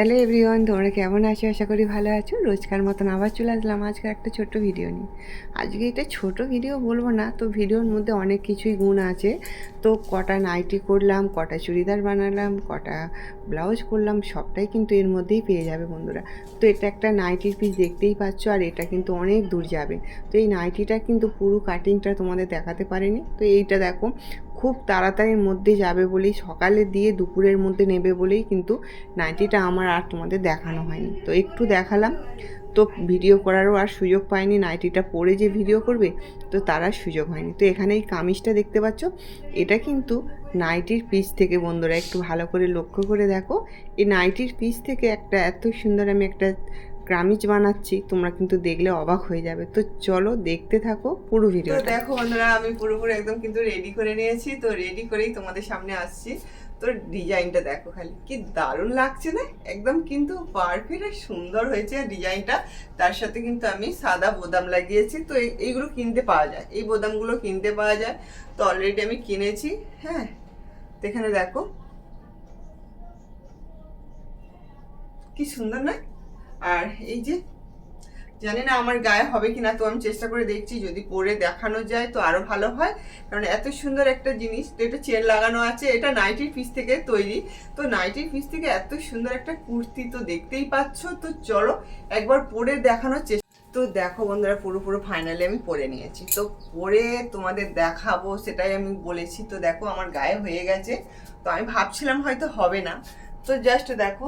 Hello everyone তোমরা কেমন আছো? আশা করি ভালো আছো। রোজকার মতন আবার চলে আসলাম আজকে একটা ছোট্ট ভিডিও নিয়ে। আজকে এটা ছোট ভিডিও বলব না, তো ভিডিওর মধ্যে অনেক কিছুই গুণ আছে। তো কটা নাইটি করলাম, কটা চুড়িদার বানালাম, কটা ব্লাউজ করলাম, সবটাই কিন্তু এর মধ্যেই পেয়ে যাবে বন্ধুরা। তো এটা একটা নাইটির পিস দেখতেই পাচ্ছ, আর এটা কিন্তু অনেক দূর যাবে। তো এই নাইটিটা কিন্তু পুরো কাটিংটা তোমাদের দেখাতে পারিনি। তো এইটা দেখো খুব তাড়াতাড়ির মধ্যে যাবে বলেই, সকালে দিয়ে দুপুরের মধ্যে নেবে বলেই কিন্তু নাইটিটা আমার আর তোমাদের দেখানো হয়নি। তো একটু দেখালাম। তো ভিডিও করারও আর সুযোগ পায়নি নাইটিটা পরে যে ভিডিও করবে, তো তার আর সুযোগ হয়নি। তো এখানে এই কামিজটা দেখতে পাচ্ছ? এটা কিন্তু নাইটির পিস থেকে, বন্ধুরা একটু ভালো করে লক্ষ্য করে দেখো। এই নাইটির পিস থেকে একটা এত সুন্দর আমি একটা কামিজ বানাচ্ছি তোমরা কিন্তু দেখলে অবাক হয়ে যাবে। তো চলো দেখতে থাকো পুরো ভিডিও দেখো বন্ধুরা আমি পুরোপুরি একদম কিন্তু রেডি করে নিয়েছি। তো রেডি করেই তোমাদের সামনে আসছি। তো ডিজাইনটা দেখো খালি কি দারুণ লাগছে না? একদম কিন্তু পারফেক্ট আর সুন্দর হয়েছে ডিজাইনটা তার সাথে কিন্তু আমি সাদা বোদাম লাগিয়েছি। তো এই- এইগুলো কিনতে পাওয়া যায়। এই বোদামগুলো কিনতে পাওয়া যায়। তো অলরেডি আমি কিনেছি হ্যাঁ? তো এখানে দেখো কি সুন্দর না? আর এই যে, জানি না আমার গায়ে হবে কিনা, তো আমি চেষ্টা করে দেখছি, যদি পরে দেখানো যায় তো আরও ভালো হয়। কারণ এত সুন্দর একটা জিনিস, তো এটা চেন লাগানো আছে, এটা নাইটির পিস থেকে তৈরি। তো নাইটির পিস থেকে এত সুন্দর একটা কুর্তি তো দেখতেই পাচ্ছ। তো চলো একবার পরে দেখানোর চেষ্টা তো দেখো বন্ধুরা, পুরো পুরো ফাইনালি আমি পরে নিয়েছি। তো পরে তোমাদের দেখাবো, সেটাই আমি বলেছি। তো দেখো আমার গায়ে হয়ে গেছে। তো আমি ভাবছিলাম হয়তো হবে না। তো জাস্ট দেখো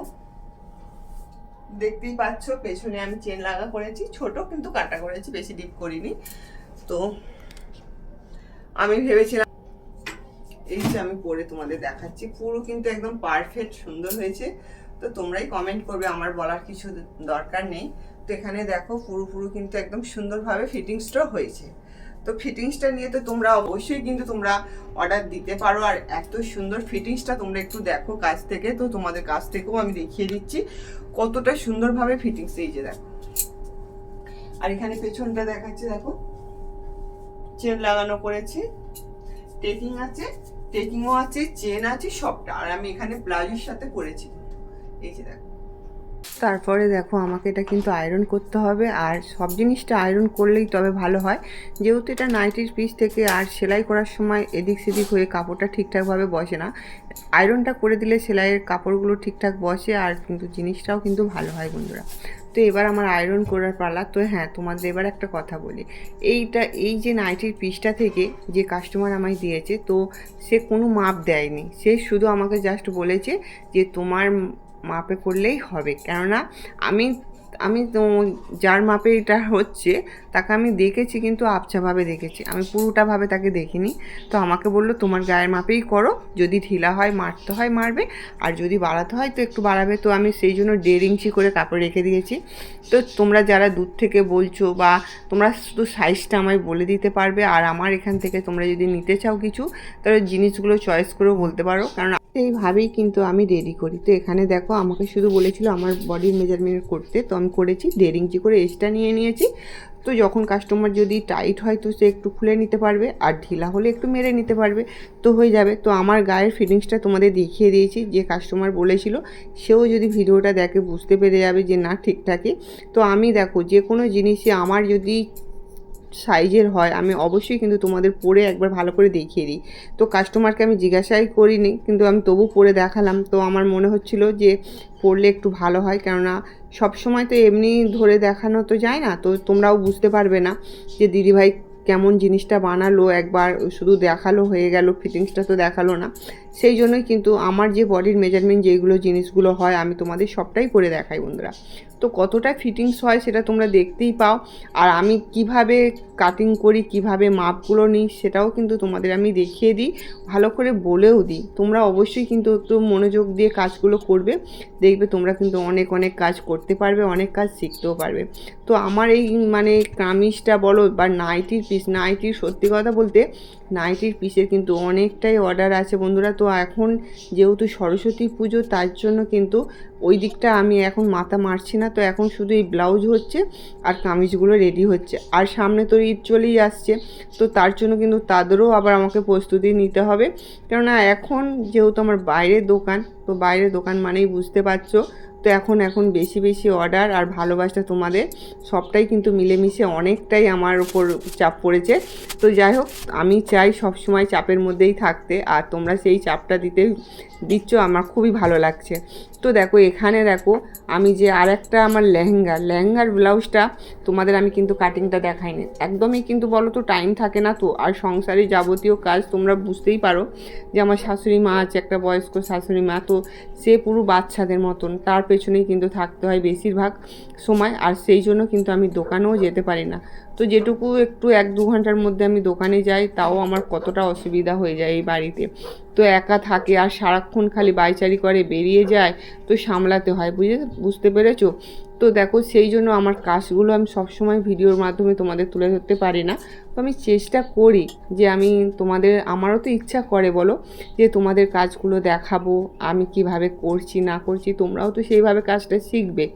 দেখতেই পাচ্ছ, পেছনে আমি চেন লাগা করেছি, ছোট কিন্তু কাটা করেছি, বেশি ডিপ করিনি। তো আমি ভেবেছিলাম এই যে আমি পরে তোমাদের দেখাচ্ছি, পুরো কিন্তু একদম পারফেক্ট সুন্দর হয়েছে। তো তোমরাই কমেন্ট করবে, আমার বলার কিছু দরকার নেই। তো এখানে দেখো পুরো পুরো কিন্তু একদম সুন্দরভাবে ফিটিংসটাও হয়েছে। তো ফিটিংসটা নিয়ে তো তোমরা অবশ্যই কিন্তু তোমরা অর্ডার দিতে পারো। আর এত সুন্দর ফিটিংসটা তোমরা একটু দেখো কাছ থেকে। তো তোমাদের কাছ থেকেও আমি দেখিয়ে দিচ্ছি কতটা সুন্দরভাবে ফিটিংস এই যে দেখো। আর এখানে পেছনটা দেখাচ্ছে, দেখো। চেন লাগানো করেছি। টেকিং আছে টেকিংও আছে চেন আছে, সবটা। আর আমি এখানে ব্লাউজের সাথে করেছি। এই যে দেখো। তারপরে দেখো আমাকে এটা কিন্তু আয়রন করতে হবে। আর সব জিনিসটা আয়রন করলেই তবে ভালো হয়। যেহেতু এটা নাইটির পিস থেকে আর সেলাই করার সময় এদিক সেদিক হয়ে কাপড়টা ঠিকঠাকভাবে বসে না। আয়রনটা করে দিলে সেলাইয়ের কাপড়গুলো ঠিকঠাক বসে আর কিন্তু জিনিসটাও কিন্তু ভালো হয় বন্ধুরা। তো এবার আমার আয়রন করার পালা। তো হ্যাঁ তোমাদের এবার একটা কথা বলি। এইটা, এই যে নাইটির পিসটা থেকে যে কাস্টমার আমায় দিয়েছে, তো সে কোনো মাপ দেয়নি। সে শুধু আমাকে জাস্ট বলেছে যে তোমার মাপে করলেই হবে। কেননা আমি আমি তো যার মাপে এটা হচ্ছে, তাকে আমি দেখেছি কিন্তু আবছাভাবে দেখেছি। আমি পুরোটাভাবে তাকে দেখিনি। তো আমাকে বলল, তোমার গায়ের মাপেই করো। যদি ঢিলা হয়, মারতে হয়, মারবে। আর যদি বাড়াতে হয়, তো একটু বাড়াবে। তো আমি সেই জন্য দেড় ইঞ্চি করে কাপড় রেখে দিয়েছি। তো তোমরা যারা দূর থেকে বলছো বা তোমরা শুধু সাইজটা আমায় বলে দিতে পারবে, আর আমার এখান থেকে তোমরা যদি নিতে চাও কিছু, তাহলে জিনিসগুলো চয়েস করেও বলতে পারো। কারণ এইভাবেই কিন্তু আমি রেডি করি। তো এখানে দেখো, আমাকে শুধু বলেছিল আমার বডির মেজারমেন্ট করতে। তো আমি করেছি, দেড় ইঞ্চি করে এক্সট্রা নিয়ে নিয়েছি। তো যখন কাস্টমার যদি টাইট হয় তো সে একটু খুলে নিতে পারবে, আর ঢিলা হলে একটু মেরে নিতে পারবে। তো হয়ে যাবে। তো আমার গায়ের ফিটিংসটা তোমাদের দেখিয়ে দিয়েছি, যে কাস্টমার বলেছিল, সেও যদি ভিডিওটা দেখে বুঝতে পেরে যাবে যে না ঠিকঠাকই। তো আমি দেখো, যে কোনো জিনিসই আমার যদি সাইজের হয়, আমি অবশ্যই কিন্তু তোমাদের পরে একবার ভালো করে দেখিয়ে দিই। তো কাস্টমারকে আমি জিজ্ঞাসাই করিনি, কিন্তু আমি তবু পরে দেখালাম। তো আমার মনে হচ্ছিল যে পরলে একটু ভালো হয়, কেননা সব সময় তো এমনি ধরে দেখানো তো যায় না, তো তোমরাও বুঝতে পারবে না যে দিদিভাই কেমন জিনিসটা বানালো, একবার শুধু দেখাল হয়ে গেল ফিটিংসটা তো দেখাল না। সেই জন্যই কিন্তু আমার যে বডির মেজারমেন্ট যেগুলো জিনিসগুলো হয়, আমি তোমাদের সবটাই করে দেখাই বন্ধুরা। তো কতটা ফিটিংস হয় সেটা তোমরা দেখতেই পাও। আর আমি কীভাবে কাটিং করি, কীভাবে মাপগুলো নিই, সেটাও কিন্তু তোমাদের আমি দেখিয়ে দিই, ভালো করে বলেও দিই। তোমরা অবশ্যই কিন্তু একটু মনোযোগ দিয়ে কাজগুলো করবে। দেখবে তোমরা কিন্তু অনেক অনেক কাজ করতে পারবে, অনেক কাজ শিখতেও পারবে। তো আমার এই মানে কামিজটা বলো বা নাইটির পিস নাইটির সত্যি কথা বলতে নাইটির পিসের কিন্তু অনেকটাই অর্ডার আছে বন্ধুরা। তো এখন যেহেতু সরস্বতী পুজো, তার জন্য কিন্তু ওই দিকটা আমি এখন মাথা মারছি না। তো এখন শুধু এই ব্লাউজ হচ্ছে আর কামিজগুলো রেডি হচ্ছে। আর সামনে তো ঈদ চলেই আসছে, তো তার জন্য কিন্তু তাদেরও আবার আমাকে প্রস্তুতি নিতে হবে। কেননা এখন যেহেতু আমার বাইরের দোকান, তো বাইরের দোকান মানেই বুঝতে পারছ তো এখন এখন বেশি বেশি অর্ডার আর ভালোবাসা তোমাদের। সবটাই কিন্তু মিলেমিশে অনেকটাই আমার ওপর চাপ পড়েছে। তো যাই হোক, আমি চাই সব সময় চাপের মধ্যেই থাকতে। আর তোমরা সেই চাপটা দিতে দিচ্ছ, আমার খুবই ভালো লাগছে। তো দেখো, এখানে দেখো, আমি যে আর একটা আমার লেহেঙ্গা, লেহেঙ্গার ব্লাউজটা তোমাদের আমি কিন্তু কাটিংটা দেখাইনি। একদমই কিন্তু বলো তো টাইম থাকে না তো, আর সংসারে যাবতীয় কাজ তোমরা বুঝতেই পারো যে আমার শাশুড়ি মা আছে, একটা বয়স্ক শাশুড়ি মা, তো সে পুরো বাচ্চাদের মতন, তার পেছনেই কিন্তু থাকতে হয় বেশিরভাগ সময়, আর সেই জন্য কিন্তু আমি দোকানেও যেতে পারি না। তো যেটুকু একটু এক দু ঘণ্টার মধ্যে আমি দোকানে যাই, তাও আমার কতটা অসুবিধা হয়ে যায় এই বাড়িতে। তো একা থাকে আর সারাক্ষণ খালি বাইচারি করে, বেরিয়ে যায়, তো সামলাতে হয়, বুঝে, বুঝতে পেরেছ? তো দেখো, সেই জন্য আমার কাজগুলো আমি সবসময় ভিডিওর মাধ্যমে তোমাদের তুলে ধরতে পারি না। তো আমি চেষ্টা করি যে আমি তোমাদের, আমারও তো ইচ্ছা করে বলো, যে তোমাদের কাজগুলো দেখাবো, আমি কীভাবে করছি, না করছি, তোমরাও তো সেইভাবে কাজটা শিখবে।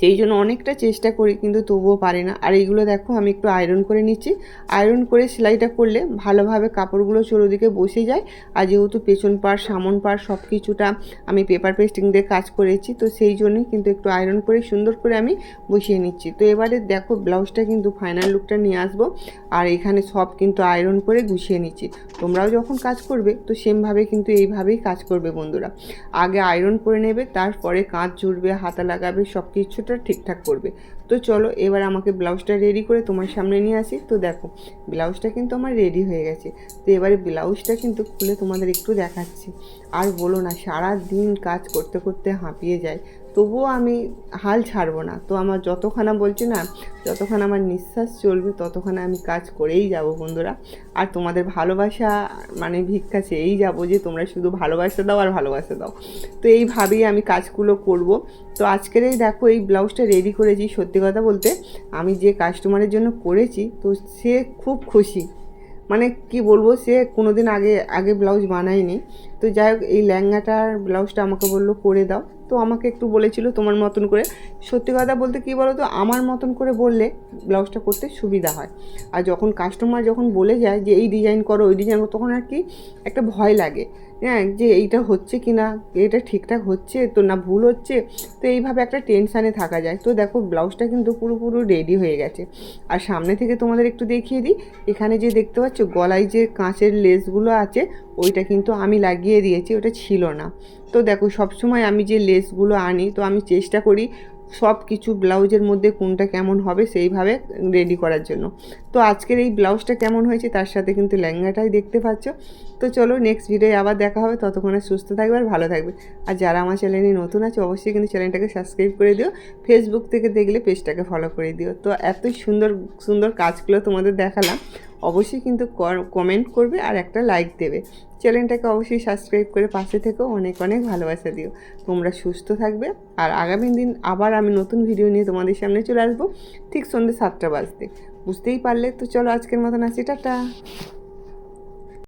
সেই জন্য অনেকটা চেষ্টা করি, কিন্তু তবুও পারি না। আর এইগুলো দেখো, আমি একটু আয়রন করে নিচ্ছি। আয়রন করে সেলাইটা করলে ভালোভাবে কাপড়গুলো চৌদিকে বসে যায়। আর যেহেতু পেছন পাড়, সামন পাড় সব কিছুটা আমি পেপার পেস্টিং দিয়ে কাজ করেছি, তো সেই জন্যই কিন্তু একটু আয়রন করে সুন্দর করে আমি বসিয়ে নিচ্ছি। তো এবারে দেখো, ব্লাউজটা কিন্তু ফাইনাল লুকটা নিয়ে আসব। আর এখানে সব কিন্তু আয়রন করে গুছিয়ে নিচ্ছি। তোমরাও যখন কাজ করবে, তো সেমভাবে কিন্তু এইভাবেই কাজ করবে বন্ধুরা। আগে আয়রন করে নেবে, তারপরে কাঁচ জুড়বে, হাতা লাগাবে সব কিছুটা ঠিকঠাক করবে। তো চলো, এবার আমাকে ব্লাউজটা রেডি করে তোমার সামনে নিয়ে আসি। তো দেখো, ব্লাউজটা কিন্তু আমার রেডি হয়ে গেছে। তো এবারে ব্লাউজটা কিন্তু খুলে তোমাদের একটু দেখাচ্ছি। আর বলো না সারা দিন কাজ করতে করতে হাঁপিয়ে যায়। তবুও আমি হাল ছাড়বো না। তো আমার যতখানা বলছি না যতক্ষণ আমার নিঃশ্বাস চলবে ততক্ষণ আমি কাজ করেই যাব বন্ধুরা। আর তোমাদের ভালোবাসা মানে ভিক্ষা চেয়েই যাব যে তোমরা শুধু ভালোবাসা দাও আর ভালোবাসা দাও। তো এইভাবেই আমি কাজগুলো করব। তো আজকের এই দেখো, এই ব্লাউজটা রেডি করেছি সত্যি কথা বলতে। আমি যে কাস্টমারের জন্য করেছি, তো সে খুব খুশি। মানে কি বলব, সে কোনো দিন আগে আগে ব্লাউজ বানায়নি। তো যাই হোক, এই ল্যাঙ্গাটার ব্লাউজটা আমাকে বলল করে দাও। তো আমাকে একটু বলেছিল তোমার মতন করে। সত্যি কথা বলতে কী বলো তো আমার মতন করে বললে ব্লাউজটা করতে সুবিধা হয়। আর যখন কাস্টমার যখন বলে যায় যে, এই ডিজাইন করো, ওই ডিজাইন তখন আর কি একটা ভয় লাগে। হ্যাঁ যে এইটা হচ্ছে কি না এটা ঠিকঠাক হচ্ছে তো না ভুল হচ্ছে? তো এইভাবে একটা টেনশানে থাকা যায়। তো দেখো, ব্লাউজটা কিন্তু পুরোপুরো রেডি হয়ে গেছে। আর সামনে থেকে তোমাদের একটু দেখিয়ে দিই। এখানে যে দেখতে পাচ্ছ, গলায় যে কাঁচের লেসগুলো আছে ওইটা কিন্তু আমি লাগিয়ে দিয়েছি, ওটা ছিল না। তো দেখো, সবসময় আমি যে লেসগুলো আনি, তো আমি চেষ্টা করি সব কিছু ব্লাউজের মধ্যে কোনটা কেমন হবে সেইভাবে রেডি করার জন্য। তো আজকের এই ব্লাউজটা কেমন হয়েছে তার সাথে কিন্তু লেহেঙ্গাটাই দেখতে পাচ্ছ। তো চলো নেক্সট ভিডিও আবার দেখা হবে। ততক্ষণে সুস্থ থাকবে আর ভালো থাকবে। আর যারা আমার চ্যানেলে নতুন আছে, অবশ্যই কিন্তু চ্যানেলটাকে সাবস্ক্রাইব করে দিও। ফেসবুক থেকে দেখলে পেজটাকে ফলো করে দিও। তো এতই সুন্দর সুন্দর কাজগুলো তোমাদের দেখালাম। অবশ্যই কিন্তু কমেন্ট করবে আর একটা লাইক দেবে। চ্যানেলটাকে অবশ্যই সাবস্ক্রাইব করে পাশে থেকেও অনেক অনেক ভালোবাসা দিও। তোমরা সুস্থ থাকবে আর আগামী দিন আবার আমি নতুন ভিডিও নিয়ে তোমাদের সামনে চলে আসব। ঠিক সন্ধ্যে সাতটা বাজতে। বুঝতেই পারলে তো চলো আজকের মতন আছি, টাটা।